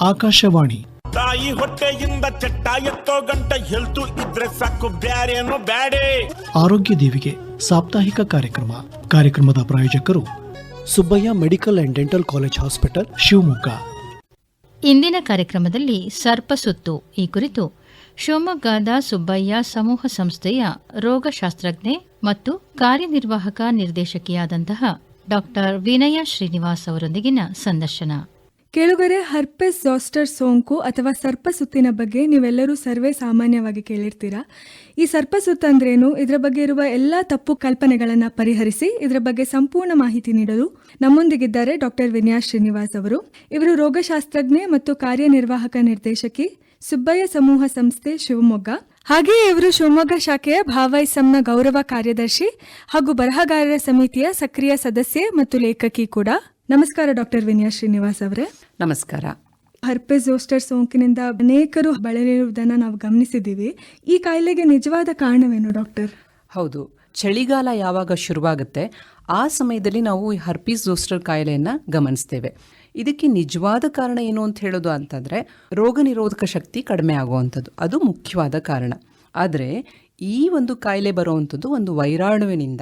ಆಕಾಶವಾಣಿ. ತಾಯಿ ಹೊಟ್ಟೆಯಿಂದ ಚಟ್ಟ ಎತ್ತೋ ಗಂಟ ಹೆಲ್ತು ಇದ್ರೆ ಸಾಕು ಬ್ಯಾರೇನು ಬ್ಯಾಡೆ. ಆರೋಗ್ಯ ದೇವಿಗೆ ಸಾಪ್ತಾಹಿಕ ಕಾರ್ಯಕ್ರಮ. ಕಾರ್ಯಕ್ರಮದ ಪ್ರಾಯೋಜಕರು Subbaiah medical and dental college hospital Shivamogga. ಇಂದಿನ ಕಾರ್ಯಕ್ರಮದಲ್ಲಿ ಸರ್ಪಸುತ್ತು ಈ ಕುರಿತು ಶಿವಮೊಗ್ಗದ ಸುಬ್ಬಯ್ಯ ಸಮೂಹ ಸಂಸ್ಥೆಯ ರೋಗಶಾಸ್ತ್ರಜ್ಞೆ ಮತ್ತು ಕಾರ್ಯನಿರ್ವಾಹಕ ನಿರ್ದೇಶಕಿಯಾದಂತಹ ಡಾಕ್ಟರ್ ವಿನಯ ಶ್ರೀನಿವಾಸ್ ಅವರೊಂದಿಗಿನ ಸಂದರ್ಶನ. ಕೆಳಗರೆ, ಹರ್ಪೆಸ್ ಜಾಸ್ಟರ್ ಸೋಂಕು ಅಥವಾ ಸರ್ಪ ಸುತ್ತಿನ ಬಗ್ಗೆ ನೀವೆಲ್ಲರೂ ಸರ್ವೇ ಸಾಮಾನ್ಯವಾಗಿ ಕೇಳಿರ್ತೀರಾ? ಈ ಸರ್ಪ ಸುತ್ತ ಅಂದ್ರೇನು? ಇದರ ಬಗ್ಗೆ ಇರುವ ಎಲ್ಲ ತಪ್ಪು ಕಲ್ಪನೆಗಳನ್ನು ಪರಿಹರಿಸಿ ಇದರ ಬಗ್ಗೆ ಸಂಪೂರ್ಣ ಮಾಹಿತಿ ನೀಡಲು ನಮ್ಮೊಂದಿಗಿದ್ದಾರೆ ಡಾಕ್ಟರ್ ವಿನ್ಯಾಸ್ ಶ್ರೀನಿವಾಸ್ ಅವರು. ಇವರು ರೋಗಶಾಸ್ತ್ರಜ್ಞೆ ಮತ್ತು ಕಾರ್ಯನಿರ್ವಾಹಕ ನಿರ್ದೇಶಕಿ, ಸುಬ್ಬಯ್ಯ ಸಮೂಹ ಸಂಸ್ಥೆ ಶಿವಮೊಗ್ಗ. ಹಾಗೆಯೇ ಇವರು ಶಿವಮೊಗ್ಗ ಶಾಖೆಯ ಭಾವೈಸಂನ ಗೌರವ ಕಾರ್ಯದರ್ಶಿ ಹಾಗೂ ಬರಹಗಾರರ ಸಮಿತಿಯ ಸಕ್ರಿಯ ಸದಸ್ಯೆ ಮತ್ತು ಲೇಖಕಿ ಕೂಡ. ನಮಸ್ಕಾರ ಡಾಕ್ಟರ್ ವಿನಯಾ ಶ್ರೀನಿವಾಸ್ ಅವರೇ. ನಮಸ್ಕಾರ. ಹರ್ಪೆಸ್ ಜೋಸ್ಟರ್ ಸೋಂಕಿನಿಂದ ಅನೇಕರು ಬಳಲಿರುವುದನ್ನು ನಾವು ಗಮನಿಸಿದ್ದೀವಿ. ಈ ಕಾಯಿಲೆಗೆ ನಿಜವಾದ ಕಾರಣವೇನು ಡಾಕ್ಟರ್? ಹೌದು. ಚಳಿಗಾಲ ಯಾವಾಗ ಶುರುವಾಗುತ್ತೆ ಆ ಸಮಯದಲ್ಲಿ ನಾವು ಈ ಹರ್ಪೀಸ್ ಜೋಸ್ಟರ್ ಕಾಯಿಲೆಯನ್ನು ಗಮನಿಸ್ತೇವೆ. ಇದಕ್ಕೆ ನಿಜವಾದ ಕಾರಣ ಏನು ಅಂತ ಹೇಳೋದು ಅಂತಂದರೆ ರೋಗ ನಿರೋಧಕ ಶಕ್ತಿ ಕಡಿಮೆ ಆಗುವಂಥದ್ದು. ಅದು ಮುಖ್ಯವಾದ ಕಾರಣ. ಆದರೆ ಈ ಒಂದು ಕಾಯಿಲೆ ಬರುವಂಥದ್ದು ಒಂದು ವೈರಾಣುವಿನಿಂದ.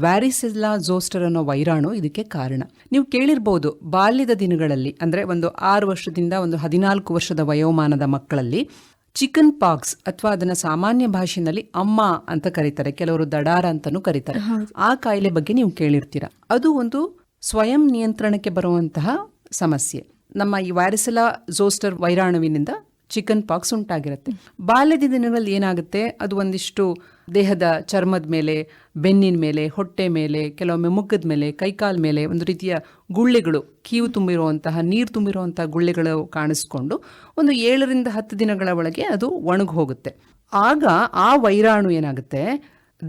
ವ್ಯಾರಿಸೆಲ್ಲಾ ಜೋಸ್ಟರ್ ಅನ್ನೋ ವೈರಾಣು ಇದಕ್ಕೆ ಕಾರಣ. ನೀವು ಕೇಳಿರ್ಬೋದು ಬಾಲ್ಯದ ದಿನಗಳಲ್ಲಿ ಅಂದರೆ ಒಂದು ಆರು ವರ್ಷದಿಂದ ಒಂದು ಹದಿನಾಲ್ಕು ವರ್ಷದ ವಯೋಮಾನದ ಮಕ್ಕಳಲ್ಲಿ ಚಿಕನ್ ಪಾಕ್ಸ್ ಅಥವಾ ಅದನ್ನ ಸಾಮಾನ್ಯ ಭಾಷೆಯಲ್ಲಿ ಅಮ್ಮ ಅಂತ ಕರೀತಾರೆ ಕೆಲವರು ದಡಾರ ಅಂತಾನೂ ಕರೀತಾರೆ. ಆ ಕಾಯಿಲೆ ಬಗ್ಗೆ ನೀವು ಕೇಳಿರ್ತೀರ? ಅದು ಒಂದು ಸ್ವಯಂ ನಿಯಂತ್ರಣಕ್ಕೆ ಬರುವಂತಹ ಸಮಸ್ಯೆ. ನಮ್ಮ ಈ ವೈರಸಲ ಜೋಸ್ಟರ್ ವೈರಾಣುವಿನಿಂದ ಚಿಕನ್ ಪಾಕ್ಸ್ ಉಂಟಾಗಿರುತ್ತೆ. ಬಾಲ್ಯದ ದಿನಗಳಲ್ಲಿ ಏನಾಗುತ್ತೆ? ಅದು ಒಂದಿಷ್ಟು ದೇಹದ ಚರ್ಮದ ಮೇಲೆ, ಬೆನ್ನಿನ ಮೇಲೆ, ಹೊಟ್ಟೆ ಮೇಲೆ, ಕೆಲವೊಮ್ಮೆ ಮುಖದ ಮೇಲೆ, ಕೈಕಾಲ ಮೇಲೆ ಒಂದು ರೀತಿಯ ಗುಳ್ಳೆಗಳು, ಕೀವು ತುಂಬಿರುವಂತಹ, ನೀರು ತುಂಬಿರುವಂತಹ ಗುಳ್ಳೆಗಳು ಕಾಣಿಸ್ಕೊಂಡು ಒಂದು ಏಳರಿಂದ ಹತ್ತು ದಿನಗಳ ಒಳಗೆ ಅದು ಒಣಗಿ ಹೋಗುತ್ತೆ ಆಗ ಆ ವೈರಾಣು ಏನಾಗುತ್ತೆ?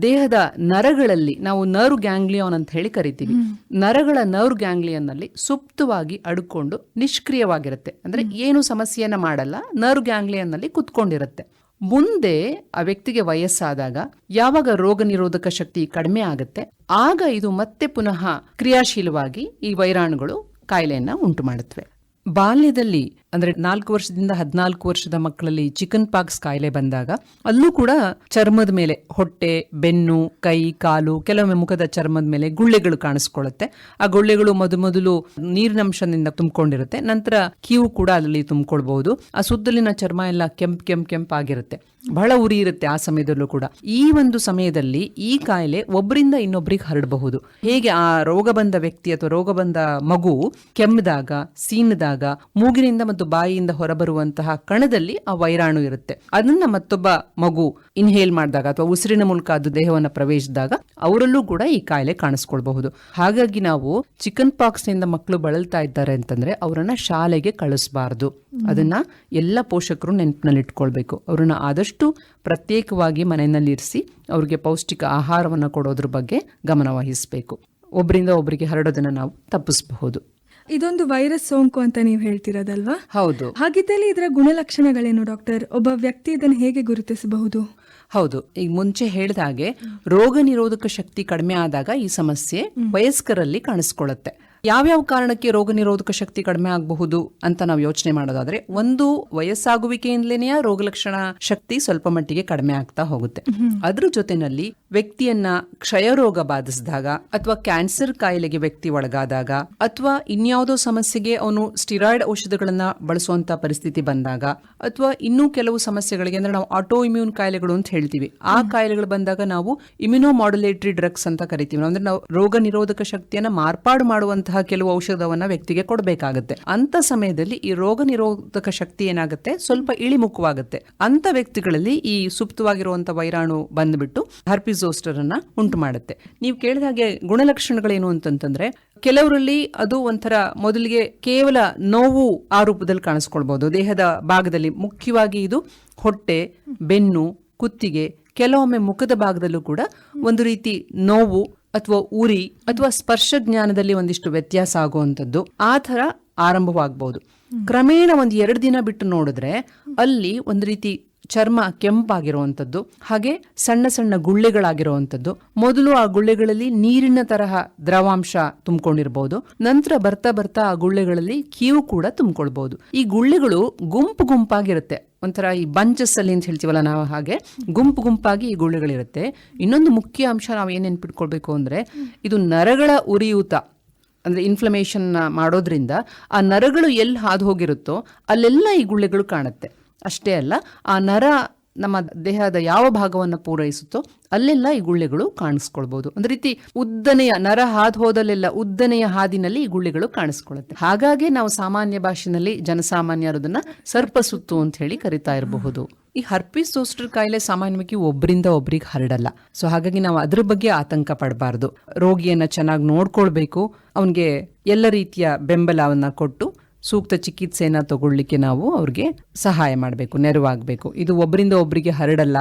ದೇಹದ ನರಗಳಲ್ಲಿ ನಾವು ನರ್ವ್ ಗ್ಯಾಂಗ್ಲಿಯಾನ್ ಅಂತ ಹೇಳಿ ಕರಿತೀವಿ. ನರಗಳ ನರ್ವ್ ಗ್ಯಾಂಗ್ಲಿಯನ್ನಲ್ಲಿ ಸುಪ್ತವಾಗಿ ಅಡ್ಕೊಂಡು ನಿಷ್ಕ್ರಿಯವಾಗಿರುತ್ತೆ. ಅಂದ್ರೆ ಏನು ಸಮಸ್ಯೆಯನ್ನ ಮಾಡಲ್ಲ ನರ್ವ್ ಗ್ಯಾಂಗ್ಲಿಯನ್ನಲ್ಲಿ ಕುತ್ಕೊಂಡಿರುತ್ತೆ. ಮುಂದೆ ಆ ವ್ಯಕ್ತಿಗೆ ವಯಸ್ಸಾದಾಗ ಯಾವಾಗ ರೋಗ ನಿರೋಧಕ ಶಕ್ತಿ ಕಡಿಮೆ ಆಗುತ್ತೆ ಆಗ ಇದು ಮತ್ತೆ ಪುನಃ ಕ್ರಿಯಾಶೀಲವಾಗಿ ಈ ವೈರಾಣುಗಳು ಕಾಯಿಲೆಯನ್ನ ಉಂಟು ಮಾಡುತ್ತವೆ ಬಾಲ್ಯದಲ್ಲಿ ಅಂದ್ರೆ ನಾಲ್ಕು ವರ್ಷದಿಂದ ಹದಿನಾಲ್ಕು ವರ್ಷದ ಮಕ್ಕಳಲ್ಲಿ ಚಿಕನ್ ಪಾಕ್ಸ್ ಕಾಯಿಲೆ ಬಂದಾಗ ಅಲ್ಲೂ ಕೂಡ ಚರ್ಮದ ಮೇಲೆ ಹೊಟ್ಟೆ, ಬೆನ್ನು, ಕೈ, ಕಾಲು, ಕೆಲವೊಮ್ಮೆ ಮುಖದ ಚರ್ಮದ ಮೇಲೆ ಗುಳ್ಳೆಗಳು ಕಾಣಿಸ್ಕೊಳ್ಳುತ್ತೆ. ಆ ಗುಳ್ಳೆಗಳು ಮೊದ ಮೊದಲು ನೀರಿನಂಶದಿಂದ ತುಂಬಿಕೊಂಡಿರುತ್ತೆ. ನಂತರ ಕೀವು ಕೂಡ ಅದರಲ್ಲಿ ತುಂಬಿಕೊಳ್ಬಹುದು. ಆ ಸುತ್ತಲಿನ ಚರ್ಮ ಎಲ್ಲ ಕೆಂಪ್ ಕೆಂಪ್ ಆಗಿರುತ್ತೆ. ಬಹಳ ಉರಿ ಇರುತ್ತೆ ಆ ಸಮಯದಲ್ಲೂ ಕೂಡ. ಈ ಒಂದು ಸಮಯದಲ್ಲಿ ಈ ಕಾಯಿಲೆ ಒಬ್ಬರಿಂದ ಇನ್ನೊಬ್ಬರಿಗೆ ಹರಡಬಹುದು. ಹೇಗೆ ಆ ರೋಗ ಬಂದ ವ್ಯಕ್ತಿ ಅಥವಾ ರೋಗ ಬಂದ ಮಗು ಕೆಮ್ಮದಾಗ, ಸೀನದಾಗ, ಮೂಗಿನಿಂದ ಬಾಯಿಯಿಂದ ಹೊರಬರುವಂತಹ ಕಣದಲ್ಲಿ ಆ ವೈರಾಣು ಇರುತ್ತೆ. ಅದನ್ನ ಮತ್ತೊಬ್ಬ ಮಗು ಇನ್ಹೇಲ್ ಮಾಡಿದಾಗ ಅಥವಾ ಉಸಿರಿನ ಮೂಲಕ ಅದು ದೇಹವನ್ನು ಪ್ರವೇಶಿಸಿದಾಗ ಅವರಲ್ಲೂ ಕೂಡ ಈ ಕಾಯಿಲೆ ಕಾಣಿಸ್ಕೊಳ್ಬಹುದು. ಹಾಗಾಗಿ ನಾವು ಚಿಕನ್ ಪಾಕ್ಸ್ನಿಂದ ಮಕ್ಕಳು ಬಳಲ್ತಾ ಇದ್ದಾರೆ ಅಂತಂದ್ರೆ ಅವರನ್ನ ಶಾಲೆಗೆ ಕಳಿಸಬಾರದು. ಅದನ್ನ ಎಲ್ಲ ಪೋಷಕರು ನೆನಪಿನಲ್ಲಿ ಇಟ್ಕೊಳ್ಬೇಕು. ಅವ್ರನ್ನ ಆದಷ್ಟು ಪ್ರತ್ಯೇಕವಾಗಿ ಮನೆಯಲ್ಲಿ ಇರಿಸಿ ಅವ್ರಿಗೆ ಪೌಷ್ಟಿಕ ಆಹಾರವನ್ನು ಕೊಡೋದ್ರ ಬಗ್ಗೆ ಗಮನ ವಹಿಸಬೇಕು. ಒಬ್ಬರಿಂದ ಒಬ್ಬರಿಗೆ ಹರಡೋದನ್ನ ನಾವು ತಪ್ಪಿಸಬಹುದು. ಇದೊಂದು ವೈರಸ್ ಸೋಂಕು ಅಂತ ನೀವು ಹೇಳ್ತಿರೋದಲ್ವಾ? ಹೌದು. ಹಾಗಿದ್ದಲ್ಲಿ ಇದರ ಗುಣಲಕ್ಷಣಗಳೇನು ಡಾಕ್ಟರ್? ಒಬ್ಬ ವ್ಯಕ್ತಿ ಇದನ್ನು ಹೇಗೆ ಗುರುತಿಸಬಹುದು? ಹೌದು. ಈಗ ಮುಂಚೆ ಹೇಳಿದ ಹಾಗೆ ರೋಗ ನಿರೋಧಕ ಶಕ್ತಿ ಕಡಿಮೆ ಆದಾಗ ಈ ಸಮಸ್ಯೆ ವಯಸ್ಕರಲ್ಲಿ ಕಾಣಿಸ್ಕೊಳ್ಳುತ್ತೆ. ಯಾವ್ಯಾವ ಕಾರಣಕ್ಕೆ ರೋಗ ನಿರೋಧಕ ಶಕ್ತಿ ಕಡಿಮೆ ಆಗಬಹುದು ಅಂತ ನಾವು ಯೋಚನೆ ಮಾಡೋದಾದ್ರೆ ಒಂದು ವಯಸ್ಸಾಗುವಿಕೆಯಿಂದಲೇ ರೋಗ ಲಕ್ಷಣ ಶಕ್ತಿ ಸ್ವಲ್ಪ ಮಟ್ಟಿಗೆ ಕಡಿಮೆ ಆಗ್ತಾ ಹೋಗುತ್ತೆ. ಅದ್ರ ಜೊತೆನಲ್ಲಿ ವ್ಯಕ್ತಿಯನ್ನ ಕ್ಷಯರೋಗ ಬಾಧಿಸಿದಾಗ ಅಥವಾ ಕ್ಯಾನ್ಸರ್ ಕಾಯಿಲೆಗೆ ವ್ಯಕ್ತಿ ಒಳಗಾದಾಗ ಅಥವಾ ಇನ್ಯಾವುದೋ ಸಮಸ್ಯೆಗೆ ಅವನು ಸ್ಟಿರಾಯ್ಡ್ ಔಷಧಗಳನ್ನ ಬಳಸುವಂತ ಪರಿಸ್ಥಿತಿ ಬಂದಾಗ ಅಥವಾ ಇನ್ನೂ ಕೆಲವು ಸಮಸ್ಯೆಗಳಿಗೆ ಅಂದ್ರೆ ನಾವು ಆಟೋ ಇಮ್ಯೂನ್ ಕಾಯಿಲೆಗಳು ಅಂತ ಹೇಳ್ತೀವಿ. ಆ ಕಾಯಿಲೆಗಳು ಬಂದಾಗ ನಾವು ಇಮ್ಯುನೋ ಮಾಡ್ಯುಲೇಟರಿ ಡ್ರಗ್ಸ್ ಅಂತ ಕರಿತೀವಿ. ಅಂದ್ರೆ ನಾವು ರೋಗ ನಿರೋಧಕ ಶಕ್ತಿಯನ್ನ ಮಾರ್ಪಾಡು ಮಾಡುವಂತಹ ಕೆಲವು ಔಷಧವನ್ನ ವ್ಯಕ್ತಿಗೆ ಕೊಡಬೇಕಾಗುತ್ತೆ. ಅಂತ ಸಮಯದಲ್ಲಿ ಈ ರೋಗ ನಿರೋಧಕ ಶಕ್ತಿ ಏನಾಗುತ್ತೆ? ಸ್ವಲ್ಪ ಇಳಿಮುಖವಾಗುತ್ತೆ. ಅಂತ ವ್ಯಕ್ತಿಗಳಲ್ಲಿ ಈ ಸುಪ್ತವಾಗಿರುವಂತಹ ವೈರಾಣು ಬಂದ್ಬಿಟ್ಟು ಹರ್ಪಿಸೋಸ್ಟರ್ ಅನ್ನ ಉಂಟು ಮಾಡುತ್ತೆ. ನೀವು ಕೇಳಿದ ಹಾಗೆ ಗುಣಲಕ್ಷಣಗಳೇನು ಅಂತಂತಂದ್ರೆ, ಕೆಲವರಲ್ಲಿ ಅದು ಒಂಥರ ಮೊದಲಿಗೆ ಕೇವಲ ನೋವು ಆ ರೂಪದಲ್ಲಿ ಕಾಣಿಸ್ಕೊಳ್ಬಹುದು ದೇಹದ ಭಾಗದಲ್ಲಿ ಮುಖ್ಯವಾಗಿ ಇದು ಹೊಟ್ಟೆ, ಬೆನ್ನು, ಕುತ್ತಿಗೆ, ಕೆಲವೊಮ್ಮೆ ಮುಖದ ಭಾಗದಲ್ಲೂ ಕೂಡ ಒಂದು ರೀತಿ ನೋವು ಅಥವಾ ಉರಿ ಅಥವಾ ಸ್ಪರ್ಶ ಜ್ಞಾನದಲ್ಲಿ ಒಂದಿಷ್ಟು ವ್ಯತ್ಯಾಸ ಆಗುವಂಥದ್ದು ಆ ಥರ ಆರಂಭವಾಗಬಹುದು ಕ್ರಮೇಣ ಒಂದು ಎರಡು ದಿನ ಬಿಟ್ಟು ನೋಡಿದ್ರೆ ಅಲ್ಲಿ ಒಂದು ರೀತಿ ಚರ್ಮ ಕೆಂಪಾಗಿರುವಂಥದ್ದು, ಹಾಗೆ ಸಣ್ಣ ಸಣ್ಣ ಗುಳ್ಳೆಗಳಾಗಿರುವಂಥದ್ದು. ಮೊದಲು ಆ ಗುಳ್ಳೆಗಳಲ್ಲಿ ನೀರಿನ ತರಹ ದ್ರವಾಂಶ ತುಂಬಿಕೊಂಡಿರಬಹುದು ನಂತರ ಬರ್ತಾ ಬರ್ತಾ ಆ ಗುಳ್ಳೆಗಳಲ್ಲಿ ಕೀವು ಕೂಡ ತುಂಬಿಕೊಳ್ಬಹುದು ಈ ಗುಳ್ಳೆಗಳು ಗುಂಪು ಗುಂಪಾಗಿರುತ್ತೆ. ಒಂಥರ ಈ ಬಂಚಸ್ ಅಲ್ಲಿ ಅಂತ ಹೇಳ್ತೀವಲ್ಲ ನಾವು ಹಾಗೆ. ಗುಂಪು ಗುಂಪಾಗಿ ಈ ಗುಳ್ಳೆಗಳಿರುತ್ತೆ. ಇನ್ನೊಂದು ಮುಖ್ಯ ಅಂಶ ನಾವು ಏನು ನೆನ್ಪಿಟ್ಕೊಳ್ಬೇಕು ಅಂದ್ರೆ, ಇದು ನರಗಳ ಉರಿಯೂತ, ಅಂದ್ರೆ ಇನ್ಫ್ಲಮೇಷನ್ ಮಾಡೋದ್ರಿಂದ ಆ ನರಗಳು ಎಲ್ಲಿ ಹಾದು ಹೋಗಿರುತ್ತೋ ಅಲ್ಲೆಲ್ಲ ಈ ಗುಳ್ಳೆಗಳು ಕಾಣುತ್ತೆ. ಅಷ್ಟೇ ಅಲ್ಲ, ಆ ನರ ನಮ್ಮ ದೇಹದ ಯಾವ ಭಾಗವನ್ನು ಪೂರೈಸುತ್ತೋ ಅಲ್ಲೆಲ್ಲ ಈ ಗುಳ್ಳೆಗಳು ಕಾಣಿಸ್ಕೊಳ್ಬಹುದು ಒಂದು ರೀತಿ ಉದ್ದನೆಯ, ನರ ಹಾದು ಹೋದಲ್ಲೆಲ್ಲ ಉದ್ದನೆಯ ಹಾದಿನಲ್ಲಿ ಈ ಗುಳ್ಳೆಗಳು ಕಾಣಿಸ್ಕೊಳ್ಳುತ್ತೆ ಹಾಗಾಗಿ ನಾವು ಸಾಮಾನ್ಯ ಭಾಷೆನಲ್ಲಿ ಜನಸಾಮಾನ್ಯರು ಅದನ್ನ ಸರ್ಪಸುತ್ತು ಅಂತ ಹೇಳಿ ಕರಿತಾ ಇರಬಹುದು. ಈ ಹರ್ಪಿಸ್ ಸೋಸ್ಟರ್ ಕಾಯಿಲೆ ಸಾಮಾನ್ಯವಾಗಿ ಒಬ್ಬರಿಂದ ಒಬ್ರಿಗೆ ಹರಡಲ್ಲ. ಸೊ ಹಾಗಾಗಿ ನಾವು ಅದ್ರ ಬಗ್ಗೆ ಆತಂಕ ಪಡಬಾರ್ದು. ರೋಗಿಯನ್ನ ಚೆನ್ನಾಗಿ ನೋಡ್ಕೊಳ್ಬೇಕು, ಅವನಿಗೆ ಎಲ್ಲ ರೀತಿಯ ಬೆಂಬಲವನ್ನ ಕೊಟ್ಟು ಸೂಕ್ತ ಚಿಕಿತ್ಸೆಯನ್ನು ತಗೊಳ್ಳಿಕ್ಕೆ ನಾವು ಅವ್ರಿಗೆ ಸಹಾಯ ಮಾಡಬೇಕು ನೆರವಾಗಬೇಕು. ಇದು ಒಬ್ಬರಿಂದ ಒಬ್ಬರಿಗೆ ಹರಡಲ್ಲ.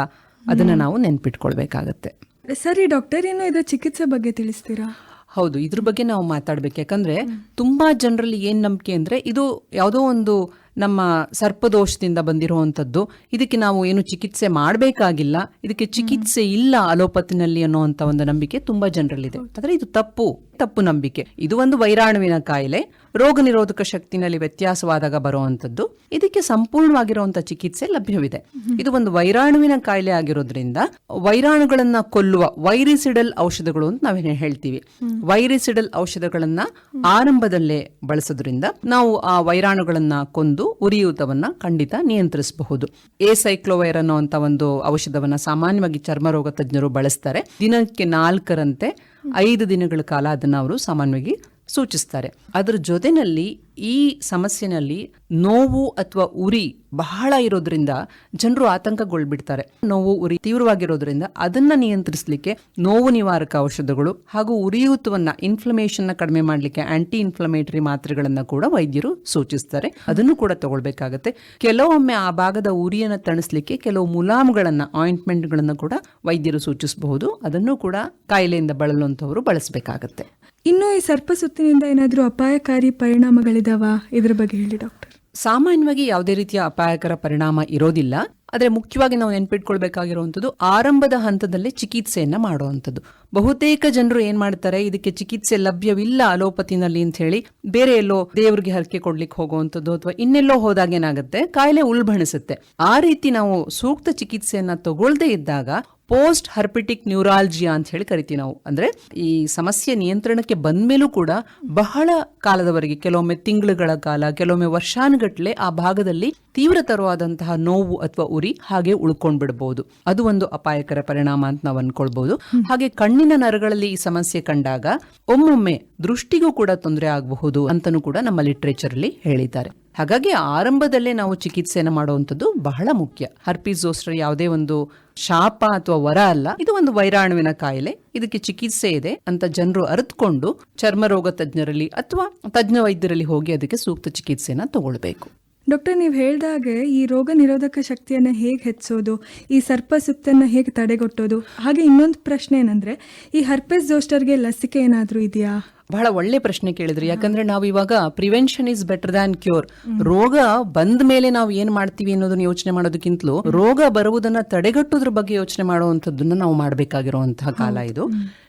ಅದನ್ನ ನಾವು ನೆನ್ಪಿಟ್ಕೊಳ್ಬೇಕಾಗತ್ತೆ. ಸರಿ ಡಾಕ್ಟರ್ ಏನು ಇದರ ಚಿಕಿತ್ಸೆ ಬಗ್ಗೆ ತಿಳಿಸ್ತೀರಾ? ಹೌದು ಇದ್ರ ಬಗ್ಗೆ ನಾವು ಮಾತಾಡ್ಬೇಕು. ಯಾಕಂದ್ರೆ ತುಂಬಾ ಜನರಲ್ಲಿ ಏನ್ ನಂಬಿಕೆ ಅಂದ್ರೆ ಇದು ಯಾವುದೋ ಒಂದು ನಮ್ಮ ಸರ್ಪದೋಷದಿಂದ ಬಂದಿರುವಂಥದ್ದು. ಇದಕ್ಕೆ ನಾವು ಏನು ಚಿಕಿತ್ಸೆ ಮಾಡಬೇಕಾಗಿಲ್ಲ. ಇದಕ್ಕೆ ಚಿಕಿತ್ಸೆ ಇಲ್ಲ ಅಲೋಪತಿನಲ್ಲಿ ಅನ್ನುವಂತ ಒಂದು ನಂಬಿಕೆ ತುಂಬಾ ಜನರಲ್ಲಿದೆ. ಆದ್ರೆ ಇದು ತಪ್ಪು ತಪ್ಪು ನಂಬಿಕೆ. ಇದು ಒಂದು ವೈರಾಣುವಿನ ಕಾಯಿಲೆ. ರೋಗ ನಿರೋಧಕ ಶಕ್ತಿನಲ್ಲಿ ವ್ಯತ್ಯಾಸವಾದಾಗ ಬರುವಂತದ್ದು ಇದಕ್ಕೆ ಸಂಪೂರ್ಣವಾಗಿರುವಂತಹ ಚಿಕಿತ್ಸೆ ಲಭ್ಯವಿದೆ. ಇದು ಒಂದು ವೈರಾಣುವಿನ ಕಾಯಿಲೆ ಆಗಿರೋದ್ರಿಂದ ವೈರಾಣುಗಳನ್ನ ಕೊಲ್ಲುವ ವೈರಿಸಿಡಲ್ ಔಷಧಗಳು ಅಂತ ನಾವು ಹೇಳ್ತೀವಿ. ವೈರಿಸಿಡಲ್ ಔಷಧಗಳನ್ನ ಆರಂಭದಲ್ಲೇ ಬಳಸೋದ್ರಿಂದ ನಾವು ಆ ವೈರಾಣುಗಳನ್ನ ಕೊಂದು ಉರಿಯೂತವನ್ನ ಖಂಡಿತ ನಿಯಂತ್ರಿಸಬಹುದು. ಎ ಸೈಕ್ಲೋವೈರ್ ಅನ್ನುವಂತ ಒಂದು ಔಷಧವನ್ನ ಸಾಮಾನ್ಯವಾಗಿ ಚರ್ಮರೋಗ ತಜ್ಞರು ಬಳಸ್ತಾರೆ. ದಿನಕ್ಕೆ ನಾಲ್ಕರಂತೆ ಐದು ದಿನಗಳ ಕಾಲ ಅದನ್ನ ಅವರು ಸಾಮಾನ್ಯವಾಗಿ ಸೂಚಿಸ್ತಾರೆ. ಅದರ ಜೊತೆಯಲ್ಲಿ ಈ ಸಮಸ್ಯೆನಲ್ಲಿ ನೋವು ಅಥವಾ ಉರಿ ಬಹಳ ಇರೋದ್ರಿಂದ ಜನರು ಆತಂಕಗೊಳ್ಬಿಡ್ತಾರೆ. ನೋವು, ಉರಿ ತೀವ್ರವಾಗಿರೋದ್ರಿಂದ ಅದನ್ನ ನಿಯಂತ್ರಿಸಲಿಕ್ಕೆ ನೋವು ನಿವಾರಕ ಔಷಧಗಳು ಹಾಗೂ ಉರಿಯೂತವನ್ನ ಇನ್ಫ್ಲಮೇಷನ್ ಕಡಿಮೆ ಮಾಡಲಿಕ್ಕೆ ಆಂಟಿ ಇನ್ಫ್ಲಮೇಟರಿ ಮಾತ್ರೆಗಳನ್ನ ಕೂಡ ವೈದ್ಯರು ಸೂಚಿಸ್ತಾರೆ. ಅದನ್ನು ಕೂಡ ತಗೊಳ್ಬೇಕಾಗತ್ತೆ. ಕೆಲವೊಮ್ಮೆ ಆ ಭಾಗದ ಉರಿಯನ್ನು ತಣಿಸ್ಲಿಕ್ಕೆ ಕೆಲವು ಮುಲಾಮ್ಗಳನ್ನ ಆಯಿಂಟ್ಮೆಂಟ್ಗಳನ್ನು ಕೂಡ ವೈದ್ಯರು ಸೂಚಿಸಬಹುದು. ಅದನ್ನು ಕೂಡ ಕಾಯಿಲೆಯಿಂದ ಬಳಲುವಂಥವರು ಬಳಸಬೇಕಾಗತ್ತೆ. ಇನ್ನು ಈ ಸರ್ಪ ಸುತ್ತಿನಿಂದ ಏನಾದರೂ ಅಪಾಯಕಾರಿ ಪರಿಣಾಮಗಳಿದಾವ? ಇದ್ರ ಬಗ್ಗೆ ಹೇಳಿ ಡಾಕ್ಟರ್. ಸಾಮಾನ್ಯವಾಗಿ ಯಾವುದೇ ರೀತಿಯ ಅಪಾಯಕರ ಪರಿಣಾಮ ಇರೋದಿಲ್ಲ. ಆದರೆ ಮುಖ್ಯವಾಗಿ ನಾವು ನೆನ್ಪಿಟ್ಕೊಳ್ಬೇಕಾಗಿರುವಂಥದ್ದು ಆರಂಭದ ಹಂತದಲ್ಲೇ ಚಿಕಿತ್ಸೆಯನ್ನ ಮಾಡುವಂಥದ್ದು. ಬಹುತೇಕ ಜನರು ಏನ್ ಮಾಡ್ತಾರೆ, ಇದಕ್ಕೆ ಚಿಕಿತ್ಸೆ ಲಭ್ಯವಿಲ್ಲ ಅಲೋಪತಿನಲ್ಲಿ ಅಂತ ಹೇಳಿ ಬೇರೆ ಎಲ್ಲೋ ದೇವರಿಗೆ ಹರಕೆ ಕೊಡ್ಲಿಕ್ಕೆ ಹೋಗುವಂಥದ್ದು ಅಥವಾ ಇನ್ನೆಲ್ಲೋ ಹೋದಾಗ ಏನಾಗುತ್ತೆ, ಕಾಯಿಲೆ ಉಲ್ಬಣಿಸುತ್ತೆ. ಆ ರೀತಿ ನಾವು ಸೂಕ್ತ ಚಿಕಿತ್ಸೆಯನ್ನ ತಗೊಳ್ದೇ ಇದ್ದಾಗ ಪೋಸ್ಟ್ ಹರ್ಪಿಟಿಕ್ ನ್ಯೂರಾಲ್ಜಿಯಾ ಅಂತ ಹೇಳಿ ಕರಿತೀವಿ ನಾವು. ಅಂದ್ರೆ ಈ ಸಮಸ್ಯೆ ನಿಯಂತ್ರಣಕ್ಕೆ ಬಂದ್ಮೇಲೂ ಕೂಡ ಬಹಳ ಕಾಲದವರೆಗೆ, ಕೆಲವೊಮ್ಮೆ ತಿಂಗಳುಗಳ ಕಾಲ, ಕೆಲವೊಮ್ಮೆ ವರ್ಷಾನುಗಟ್ಟಲೆ ಆ ಭಾಗದಲ್ಲಿ ತೀವ್ರತರವಾದಂತಹ ನೋವು ಅಥವಾ ಉರಿ ಹಾಗೆ ಉಳ್ಕೊಂಡ್ಬಿಡ್ಬಹುದು ಅದು ಒಂದು ಅಪಾಯಕರ ಪರಿಣಾಮ ಅಂತ ನಾವು ಅನ್ಕೊಳ್ಬಹುದು ಹಾಗೆ ಕಣ್ಣಿನ ನರಗಳಲ್ಲಿ ಈ ಸಮಸ್ಯೆ ಕಂಡಾಗ ಒಮ್ಮೊಮ್ಮೆ ದೃಷ್ಟಿಗೂ ಕೂಡ ತೊಂದರೆ ಆಗಬಹುದು ಅಂತನೂ ಕೂಡ ನಮ್ಮ ಲಿಟ್ರೇಚರ್ ಅಲ್ಲಿ ಹೇಳಿದ್ದಾರೆ. ಹಾಗಾಗಿ ಆರಂಭದಲ್ಲೇ ನಾವು ಚಿಕಿತ್ಸೆಯನ್ನು ಮಾಡುವಂಥದ್ದು ಬಹಳ ಮುಖ್ಯ. ಹರ್ಪೀಸ್ ಜೋಸ್ಟರ್ ಯಾವುದೇ ಒಂದು ಶಾಪ ಅಥವಾ ವರ ಅಲ್ಲ, ಇದು ಒಂದು ವೈರಾಣುವಿನ ಕಾಯಿಲೆ. ಇದಕ್ಕೆ ಚಿಕಿತ್ಸೆ ಇದೆ ಅಂತ ಜನರು ಅರಿತುಕೊಂಡು ಚರ್ಮರೋಗ ತಜ್ಞರಲ್ಲಿ ಅಥವಾ ತಜ್ಞ ವೈದ್ಯರಲ್ಲಿ ಹೋಗಿ ಅದಕ್ಕೆ ಸೂಕ್ತ ಚಿಕಿತ್ಸೆನ ತಗೊಳ್ಬೇಕು. ಡಾಕ್ಟರ್, ನೀವು ಹೇಳಿದಾಗೆ ಈ ರೋಗ ನಿರೋಧಕ ಶಕ್ತಿಯನ್ನು ಹೇಗೆ ಹೆಚ್ಚೋದು, ಈ ಸರ್ಪ ಸುತ್ತನ್ನು ಹೇಗೆ ತಡೆಗಟ್ಟೋದು, ಹಾಗೆ ಇನ್ನೊಂದು ಪ್ರಶ್ನೆ ಏನಂದ್ರೆ, ಈ ಹರ್ಪೆಸ್ ಜೋಸ್ಟರ್ಗೆ ಲಸಿಕೆ ಏನಾದರೂ ಇದೆಯಾ? ಬಹಳ ಒಳ್ಳೆ ಪ್ರಶ್ನೆ ಕೇಳಿದ್ರಿ. ಯಾಕಂದ್ರೆ ನಾವು ಇವಾಗ prevention is better than cure ರೋಗ ಬಂದ ಮೇಲೆ ನಾವು ಏನ್ ಮಾಡ್ತೀವಿ ಅನ್ನೋದನ್ನ ಯೋಚನೆ ಮಾಡೋದಕ್ಕಿಂತಲೂ ರೋಗ ಬರುವುದನ್ನ ತಡೆಗಟ್ಟೋದ್ರ ಬಗ್ಗೆ ಯೋಚನೆ ಮಾಡುವಂತದ್ದನ್ನ ನಾವು ಮಾಡಬೇಕಾಗಿರುವಂತಹ ಕಾಲ ಇದು.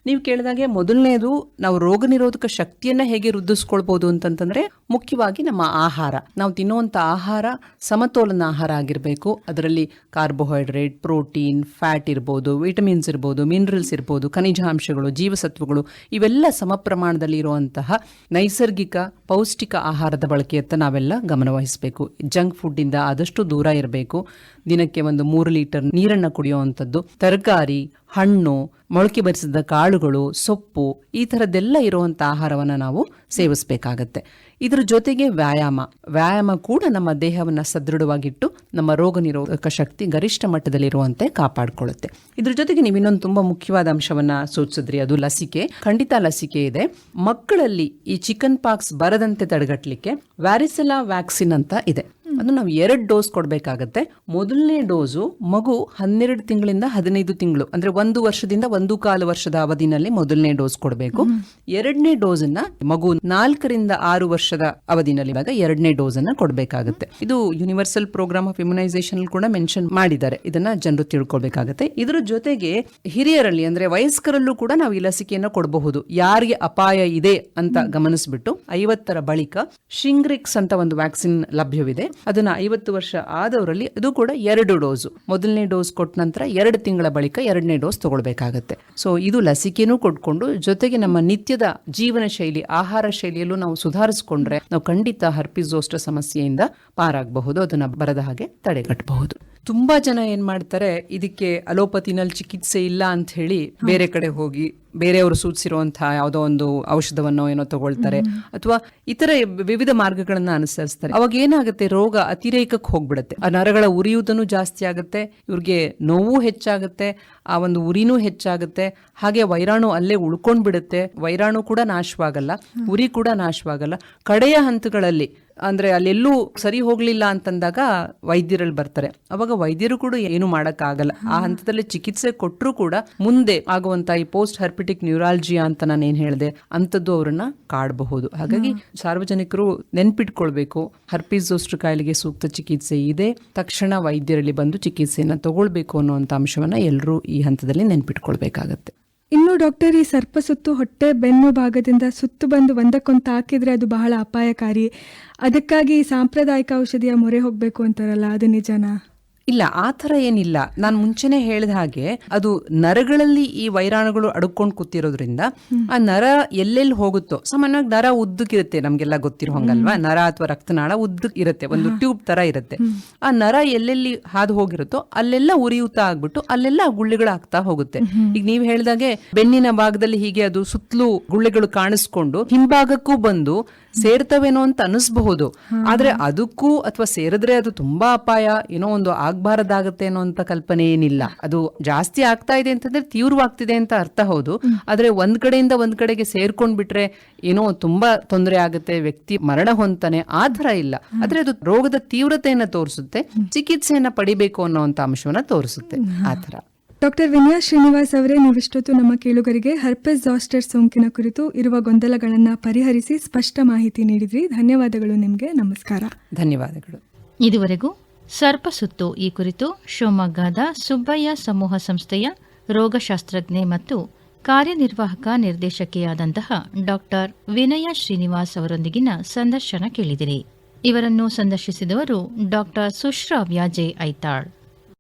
ನೀವು ಕೇಳಿದಾಗೆ ಮೊದಲನೇದು ನಾವು ರೋಗ ನಿರೋಧಕ ಶಕ್ತಿಯನ್ನ ಹೇಗೆ ವೃದ್ಧಿಸ್ಕೊಳ್ಬಹುದು ಅಂತಂತಂದ್ರೆ ಮುಖ್ಯವಾಗಿ ನಮ್ಮ ಆಹಾರ. ನಾವು ತಿನ್ನುವಂತ ಆಹಾರ ಸಮತೋಲನ ಆಹಾರ ಆಗಿರಬೇಕು. ಅದರಲ್ಲಿ ಕಾರ್ಬೋಹೈಡ್ರೇಟ್ ಪ್ರೋಟೀನ್ ಫ್ಯಾಟ್ ಇರ್ಬೋದು ವಿಟಮಿನ್ಸ್ ಇರ್ಬೋದು ಮಿನರಲ್ಸ್ ಇರ್ಬೋದು ಖನಿಜಾಂಶಗಳು ಜೀವಸತ್ವಗಳು ಇವೆಲ್ಲ ಸಮ ಪ್ರಮಾಣದಲ್ಲಿ ಇರುವಂತಹ ನೈಸರ್ಗಿಕ ಪೌಷ್ಟಿಕ ಆಹಾರದ ಬಳಕೆಯತ್ತ ನಾವೆಲ್ಲ ಗಮನವಹಿಸಬೇಕು. ಜಂಕ್ ಫುಡ್ ಇಂದ ಆದಷ್ಟು ದೂರ ಇರಬೇಕು. ದಿನಕ್ಕೆ ಒಂದು ಮೂರು ಲೀಟರ್ ನೀರನ್ನು ಕುಡಿಯುವಂಥದ್ದು, ತರಕಾರಿ, ಹಣ್ಣು, ಮೊಳಕೆ ಬರಿಸಿದ ಕಾಳುಗಳು, ಸೊಪ್ಪು ಈ ಥರದ್ದೆಲ್ಲ ಇರುವಂಥ ಆಹಾರವನ್ನು ನಾವು ಸೇವಿಸಬೇಕಾಗತ್ತೆ. ಇದ್ರ ಜೊತೆಗೆ ವ್ಯಾಯಾಮ. ವ್ಯಾಯಾಮ ಕೂಡ ನಮ್ಮ ದೇಹವನ್ನು ಸದೃಢವಾಗಿಟ್ಟು ನಮ್ಮ ರೋಗ ನಿರೋಧಕ ಶಕ್ತಿ ಗರಿಷ್ಠ ಮಟ್ಟದಲ್ಲಿರುವಂತೆ ಕಾಪಾಡಿಕೊಳ್ಳುತ್ತೆ. ಇದ್ರ ಜೊತೆಗೆ ನೀವು ಇನ್ನೊಂದು ತುಂಬಾ ಮುಖ್ಯವಾದ ಅಂಶವನ್ನ ಸೂಚಿಸಿದ್ರಿ, ಅದು ಲಸಿಕೆ. ಖಂಡಿತ ಲಸಿಕೆ ಇದೆ. ಮಕ್ಕಳಲ್ಲಿ ಈ ಚಿಕನ್ ಪಾಕ್ಸ್ ಬರದಂತೆ ತಡೆಗಟ್ಟಲಿಕ್ಕೆ ವ್ಯಾರಿಸೆಲಾ ವ್ಯಾಕ್ಸಿನ್ ಅಂತ ಇದೆ. ಅದು ನಾವು ಎರಡು ಡೋಸ್ ಕೊಡಬೇಕಾಗತ್ತೆ. ಮೊದಲನೇ ಡೋಸು ಮಗು ಹನ್ನೆರಡು ತಿಂಗಳಿಂದ ಹದಿನೈದು ತಿಂಗಳು ಅಂದ್ರೆ ಒಂದು ವರ್ಷದಿಂದ ಒಂದು ಕಾಲು ವರ್ಷದ ಅವಧಿನಲ್ಲಿ ಮೊದಲನೇ ಡೋಸ್ ಕೊಡಬೇಕು. ಎರಡನೇ ಡೋಸ್ ಅನ್ನ ಮಗು ನಾಲ್ಕರಿಂದ ಆರು ವರ್ಷದ ಅವಧಿನಲ್ಲಿ ಇವಾಗ ಎರಡನೇ ಡೋಸ್ ಅನ್ನ ಕೊಡಬೇಕಾಗುತ್ತೆ. ಇದು ಯೂನಿವರ್ಸಲ್ ಪ್ರೋಗ್ರಾಮ್ ಆಫ್ ಇಮ್ಯುನೈಸೇಷನ್ ಕೂಡ ಮೆನ್ಷನ್ ಮಾಡಿದ್ದಾರೆ. ಇದನ್ನ ಜನರು ತಿಳ್ಕೊಳ್ಬೇಕಾಗತ್ತೆ. ಇದರ ಜೊತೆಗೆ ಹಿರಿಯರಲ್ಲಿ ಅಂದ್ರೆ ವಯಸ್ಕರಲ್ಲೂ ಕೂಡ ನಾವು ಈ ಲಸಿಕೆಯನ್ನು ಕೊಡಬಹುದು. ಯಾರಿಗೆ ಅಪಾಯ ಇದೆ ಅಂತ ಗಮನಿಸ್ಬಿಟ್ಟು ಐವತ್ತರ ಬಳಿಕ ಶಿಂಗ್ರಿಕ್ಸ್ ಅಂತ ಒಂದು ವ್ಯಾಕ್ಸಿನ್ ಲಭ್ಯವಿದೆ. ಅದನ್ನ ಐವತ್ತು ವರ್ಷ ಆದವರಲ್ಲಿ ಅದು ಕೂಡ ಎರಡು ಡೋಸ್. ಮೊದಲನೇ ಡೋಸ್ ಕೊಟ್ಟ ನಂತರ ಎರಡು ತಿಂಗಳ ಬಳಿಕ ಎರಡನೇ ಡೋಸ್ ತಗೊಳ್ಬೇಕಾಗತ್ತೆ. ಸೊ ಇದು ಲಸಿಕೆನೂ ಕೊಟ್ಕೊಂಡು ಜೊತೆಗೆ ನಮ್ಮ ನಿತ್ಯದ ಜೀವನ ಶೈಲಿ, ಆಹಾರ ಶೈಲಿಯಲ್ಲೂ ನಾವು ಸುಧಾರಿಸಿಕೊಂಡ್ರೆ ನಾವು ಖಂಡಿತ ಹರ್ಪಿಸೋಸ್ಟ ಸಮಸ್ಯೆಯಿಂದ ಪಾರಾಗಬಹುದು, ಅದನ್ನ ಬರದ ಹಾಗೆ ತಡೆಗಟ್ಟಬಹುದು. ತುಂಬಾ ಜನ ಏನ್ ಮಾಡ್ತಾರೆ ಇದಕ್ಕೆ ಅಲೋಪತಿನಲ್ಲಿ ಚಿಕಿತ್ಸೆ ಇಲ್ಲ ಅಂತ ಹೇಳಿ ಬೇರೆ ಕಡೆ ಹೋಗಿ ಬೇರೆಯವರು ಸೂಚಿಸಿರುವಂತಹ ಯಾವುದೋ ಒಂದು ಔಷಧವನ್ನೋ ಏನೋ ತಗೊಳ್ತಾರೆ ಅಥವಾ ಇತರ ವಿವಿಧ ಮಾರ್ಗಗಳನ್ನ ಅನುಸರಿಸ್ತಾರೆ. ಅವಾಗ ಏನಾಗುತ್ತೆ ರೋಗ ಅತಿರೇಕಕ್ಕೆ ಹೋಗ್ಬಿಡುತ್ತೆ. ಆ ನರಗಳ ಉರಿಯುವುದನ್ನು ಜಾಸ್ತಿ ಆಗುತ್ತೆ ಇವ್ರಿಗೆ ನೋವು ಹೆಚ್ಚಾಗುತ್ತೆ ಆ ಒಂದು ಉರಿನೂ ಹೆಚ್ಚಾಗುತ್ತೆ ಹಾಗೆ ವೈರಾಣು ಅಲ್ಲೇ ಉಳ್ಕೊಂಡ್ಬಿಡುತ್ತೆ. ವೈರಾಣು ಕೂಡ ನಾಶವಾಗಲ್ಲ ಉರಿ ಕೂಡ ನಾಶವಾಗಲ್ಲ. ಕಡೆಯ ಹಂತಗಳಲ್ಲಿ ಅಂದ್ರೆ ಅಲ್ಲೆಲ್ಲೂ ಸರಿ ಹೋಗ್ಲಿಲ್ಲ ಅಂತಂದಾಗ ವೈದ್ಯರಲ್ಲಿ ಬರ್ತಾರೆ. ಅವಾಗ ವೈದ್ಯರು ಕೂಡ ಏನು ಮಾಡಕ್ಕಾಗಲ್ಲ. ಆ ಹಂತದಲ್ಲಿ ಚಿಕಿತ್ಸೆ ಕೊಟ್ಟರು ಕೂಡ ಮುಂದೆ ಆಗುವಂತ ಈ ಪೋಸ್ಟ್ ಹರ್ಪಿಟಿಕ್ ನ್ಯೂರಾಲಜಿಯಾ ಅಂತ ನಾನು ಏನ್ ಹೇಳಿದೆ ಅಂತದ್ದು ಅವರನ್ನ ಕಾಡಬಹುದು. ಹಾಗಾಗಿ ಸಾರ್ವಜನಿಕರು ನೆನ್ಪಿಟ್ಕೊಳ್ಬೇಕು. ಹರ್ಪಿಸ್ ಜೋಸ್ಟ್ರ ಕಾಯಿಲೆಗೆ ಸೂಕ್ತ ಚಿಕಿತ್ಸೆ ಇದೆ. ತಕ್ಷಣ ವೈದ್ಯರಲ್ಲಿ ಬಂದು ಚಿಕಿತ್ಸೆಯನ್ನು ತಗೊಳ್ಬೇಕು ಅನ್ನುವಂತ ಅಂಶವನ್ನ ಎಲ್ಲರೂ ಈ ಹಂತದಲ್ಲಿ ನೆನ್ಪಿಟ್ಕೊಳ್ಬೇಕಾಗತ್ತೆ. ಇನ್ನು ಡಾಕ್ಟರ್, ಈ ಸರ್ಪ ಸುತ್ತು ಹೊಟ್ಟೆ ಬೆನ್ನು ಭಾಗದಿಂದ ಸುತ್ತು ಬಂದು ಒಂದಕ್ಕೊಂದು ತಾಕಿದ್ರೆ ಅದು ಬಹಳ ಅಪಾಯಕಾರಿ. ಅದಕ್ಕಾಗಿ ಸಾಂಪ್ರದಾಯಿಕ ಔಷಧಿಯ ಮೊರೆ ಹೋಗಬೇಕು ಅಂತಾರಲ್ಲ, ಅದು ನಿಜನಾ? ಇಲ್ಲ ಆ ಥರ ಏನಿಲ್ಲ. ನಾನು ಮುಂಚೆನೆ ಹೇಳಿದ ಹಾಗೆ ಅದು ನರಗಳಲ್ಲಿ ಈ ವೈರಾಣುಗಳು ಅಡ್ಕೊಂಡು ಕೂತಿರೋದ್ರಿಂದ ಆ ನರ ಎಲ್ಲೆಲ್ಲಿ ಹೋಗುತ್ತೋ ಸಾಮಾನ್ಯವಾಗಿ ನರ ಉದ್ದಕ್ಕಿರುತ್ತೆ ನಮ್ಗೆಲ್ಲ ಗೊತ್ತಿರೋ ಹಂಗಲ್ವಾ? ನರ ಅಥವಾ ರಕ್ತನಾಳ ಉದ್ದಕ್ ಇರುತ್ತೆ ಒಂದು ಟ್ಯೂಬ್ ತರ ಇರುತ್ತೆ. ಆ ನರ ಎಲ್ಲೆಲ್ಲಿ ಹಾದು ಹೋಗಿರುತ್ತೋ ಅಲ್ಲೆಲ್ಲ ಉರಿಯುತ್ತಾ ಆಗ್ಬಿಟ್ಟು ಅಲ್ಲೆಲ್ಲ ಗುಳ್ಳೆಗಳು ಆಗ್ತಾ ಹೋಗುತ್ತೆ. ಈಗ ನೀವು ಹೇಳಿದಾಗೆ ಬೆನ್ನಿನ ಭಾಗದಲ್ಲಿ ಹೀಗೆ ಅದು ಸುತ್ತಲೂ ಗುಳ್ಳೆಗಳು ಕಾಣಿಸ್ಕೊಂಡು ಹಿಂಭಾಗಕ್ಕೂ ಬಂದು ಸೇರ್ತವೇನೋ ಅಂತ ಅನಿಸ್ಬಹುದು. ಆದ್ರೆ ಅದಕ್ಕೂ ಅಥವಾ ಸೇರಿದ್ರೆ ಅದು ತುಂಬಾ ಅಪಾಯ ಏನೋ ಒಂದು ಆಗ್ಬಾರದಾಗತ್ತೆ ಅನ್ನೋ ಅಂತ ಕಲ್ಪನೆ ಏನಿಲ್ಲ. ಅದು ಜಾಸ್ತಿ ಆಗ್ತಾ ಇದೆ ಅಂತಂದ್ರೆ ತೀವ್ರವಾಗ್ತಿದೆ ಅಂತ ಅರ್ಥ ಹೌದು. ಆದ್ರೆ ಒಂದ್ ಕಡೆಯಿಂದ ಒಂದ್ ಕಡೆಗೆ ಸೇರ್ಕೊಂಡ್ ಬಿಟ್ರೆ ಏನೋ ತುಂಬಾ ತೊಂದರೆ ಆಗುತ್ತೆ ವ್ಯಕ್ತಿ ಮರಣ ಹೊಂತಾನೆ ಆ ತರ ಇಲ್ಲ. ಆದ್ರೆ ಅದು ರೋಗದ ತೀವ್ರತೆಯನ್ನ ತೋರಿಸುತ್ತೆ ಚಿಕಿತ್ಸೆಯನ್ನ ಪಡಿಬೇಕು ಅನ್ನೋಂತ ಅಂಶವನ್ನ ತೋರಿಸುತ್ತೆ ಆ ತರ ಡಾಕ್ಟರ್ ವಿನಯಾ ಶ್ರೀನಿವಾಸ್ ಅವರೇ ನೀವಿಷ್ಟೊತ್ತು ನಮ್ಮ ಕೇಳುಗರಿಗೆ ಹರ್ಪೆಸ್ ಜಾಸ್ಟರ್ ಸೋಂಕಿನ ಕುರಿತು ಇರುವ ಗೊಂದಲಗಳನ್ನು ಪರಿಹರಿಸಿ ಸ್ಪಷ್ಟ ಮಾಹಿತಿ ನೀಡಿದ್ರಿ. ಧನ್ಯವಾದಗಳು ನಿಮಗೆ. ನಮಸ್ಕಾರ. ಧನ್ಯವಾದಗಳು. ಇದುವರೆಗೂ ಸರ್ಪಸುತ್ತು ಈ ಕುರಿತು ಶಿವಮೊಗ್ಗದ ಸುಬ್ಬಯ್ಯ ಸಮೂಹ ಸಂಸ್ಥೆಯ ರೋಗಶಾಸ್ತ್ರಜ್ಞೆ ಮತ್ತು ಕಾರ್ಯನಿರ್ವಾಹಕ ನಿರ್ದೇಶಕಿಯಾದಂತಹ ಡಾಕ್ಟರ್ ವಿನಯ ಶ್ರೀನಿವಾಸ್ ಅವರೊಂದಿಗಿನ ಸಂದರ್ಶನ ಕೇಳಿದಿರಿ. ಇವರನ್ನು ಸಂದರ್ಶಿಸಿದವರು ಡಾಕ್ಟರ್ ಸುಶ್ರಾವ್ಯ ಜೆ ಐತಾಳ್.